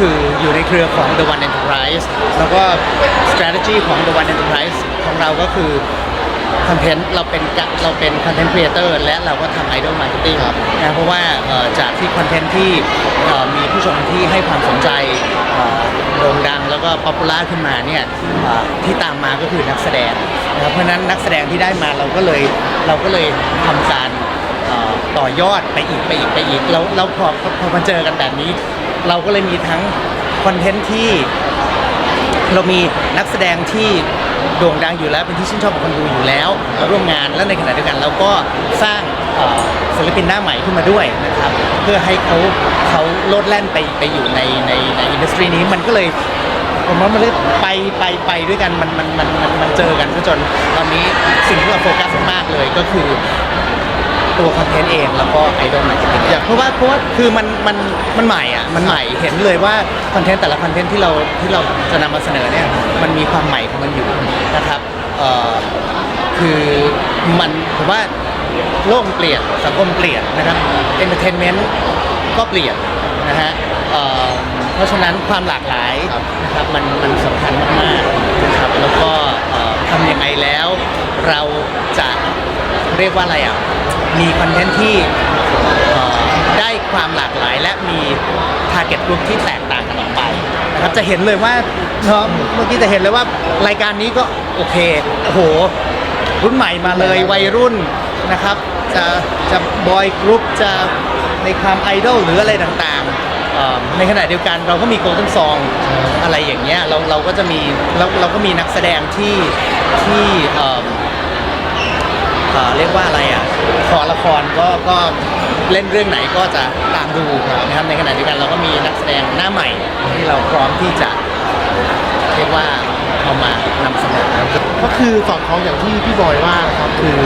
คืออยู่ในเครือของ The One Enterprise แล้วก็ strategy ของ The One Enterprise ของเราก็คือคอนเทนต์เราเป็นกะเราเป็นคอนเทนต์ครีเอเตอร์และเราก็ทำไอดอลมาร์เก็ตติ้งนะเพราะว่าเอ่อจากที่คอนเทนต์ที่เอ่อมีผู้ชมที่ให้ความสนใจเอ่อโด่งดังแล้วก็ป๊อปปูล่าขึ้นมาเนี่ยเอ่อที่ตามมาก็คือนักแสดงนะครับเพราะฉะนั้นนักแสดงที่ได้มาเราก็เลยเราก็เลยทำการเอ่อต่อยอดไปอีกไปอีกไปอีกแล้วแล้วพอพอพอมาเจอกันแบบนี้ เราก็เลยมีทั้งคอนเทนต์ที่เรามีนักแสดงที่โด่งดังอยู่แล้วเป็นที่ชื่นชอบของคนดูอยู่แล้วมาร่วมงานและในขณะเดียวกันเราก็สร้างศิลปินหน้าใหม่ขึ้นมาด้วยนะครับเพื่อให้เขาเขาโลดแล่นไปไปอยู่ในในในอินดัสทรีนี้มันก็เลยผมว่ามันเลยไปไปไปด้วยกันมันมันมันมันมันเจอกันซะจนตอนนี้สิ่งที่เราโฟกัสมากเลยก็คือ ตัวคอนเทนต์เองแล้วก็ไอดอลมาร์เก็ตติ้งเพราะว่าเพราะว่าคือมันมันมันใหม่อะมันใหม่เห็นเลยว่าคอนเทนต์แต่ละคอนเทนต์ที่เราที่เราจะนำมาเสนอเนี่ยมันมีความใหม่ของมันอยู่นะครับเอ่อคือมันผมว่าโลกมันเปลี่ยนสังคมเปลี่ยนนะครับเอนเตอร์เทนเมนต์ก็เปลี่ยนนะฮะเอ่อเพราะฉะนั้นความหลากหลายนะครับมันมันสำคัญมากๆนะครับแล้วก็เอ่อทำยังไงแล้วเราจะ เรียกว่าอะไรอะ มีคอนเทนต์ที่ได้ความหลากหลายและมี t a r g e t group ที่แตกต่างกันออกไปนะครับจะเห็นเลยว่าเนาะเมื่อกี้จะเห็นเลยว่ารายการนี้ก็โอเคโอ้โห รุ่นใหม่มาเลยวัยรุ่นนะครับ จะจะบอยกรุ๊ปจะในความไอดอลหรืออะไรต่างๆ ในขณะเดียวกันเราก็มีโกลเด้นซองอะไรอย่างเงี้ยเราเราก็จะมีเราเราก็มีนักแสดงที่ที่ เอ่อเรียกว่าอะไรอะขอละครก็ก็เล่นเรื่องไหนก็จะตามดูนะครับในขณะเดียวกันเราก็มีนักแสดงหน้าใหม่ที่เราพร้อมที่จะเรียกว่าเอามานำเสนอก็คือสอดคล้องอย่างที่พี่บอยว่านะครับคือ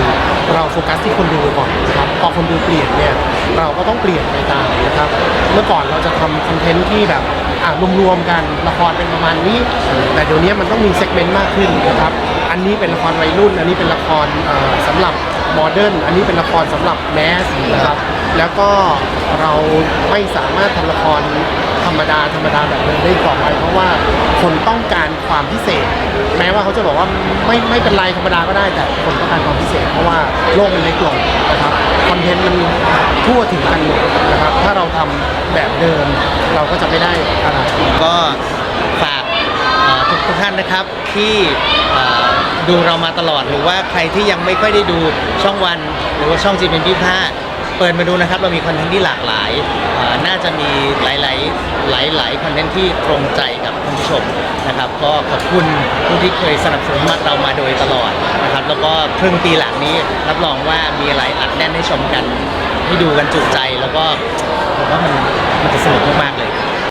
เราโฟกัสที่คนดูก่อนนะครับพอคนดูเปลี่ยนเนี่ยเราก็ต้องเปลี่ยนไปตามนะครับ เมื่อก่อนเราจะทำคอนเทนต์ที่แบบอ่ารวมๆกันละครเป็นประมาณนี้ แต่เดี๋ยวนี้มันต้องมีเซกเมนต์มากขึ้นนะครับ อันนี้เป็นละครวัยรุ่น อันนี้เป็นละครเอ่อสำหรับโมเดิร์นอันนี้เป็นละครสำหรับแมสนะครับแล้วก็เราไม่สามารถทำละครธรรมดาธรรมดาแบบเดิมได้ต่อไปเพราะว่าคนต้องการความพิเศษ แม้ว่าเขาจะบอกว่าไม่ไม่เป็นไรธรรมดาก็ได้แต่คนต้องการความพิเศษ เพราะว่าโลกมันเล็กลงนะครับคอนเทนต์มันทั่วถึงกันหมดนะครับ ถ้าเราทำแบบเดิมเราก็จะไม่ได้อะไรก็ฝากทุกทุกท่านนะครับที่ ดูเรามาตลอดหรือว่าใครที่ยังไม่ค่อยได้ดูช่องวัน หรือว่าช่องจีเป็นพี่ผ้าเปิดมาดูนะครับ เรามีคอนเทนต์ที่หลากหลายอ่อน่าจะมีหลายๆหลายหลายๆคอนเทนต์ที่ตรงใจกับคุณผู้ชมนะครับ ก็ขอบคุณผู้ที่เคยสนับสนุนมาเรามาโดยตลอดนะครับ แล้วก็ครึ่งปีหลังนี้รับรองว่ามีอะไรอัดแน่นให้ชมกันให้ดูกันจุใจแล้วก็ผมว่ามันมันจะสนุกมากๆเลย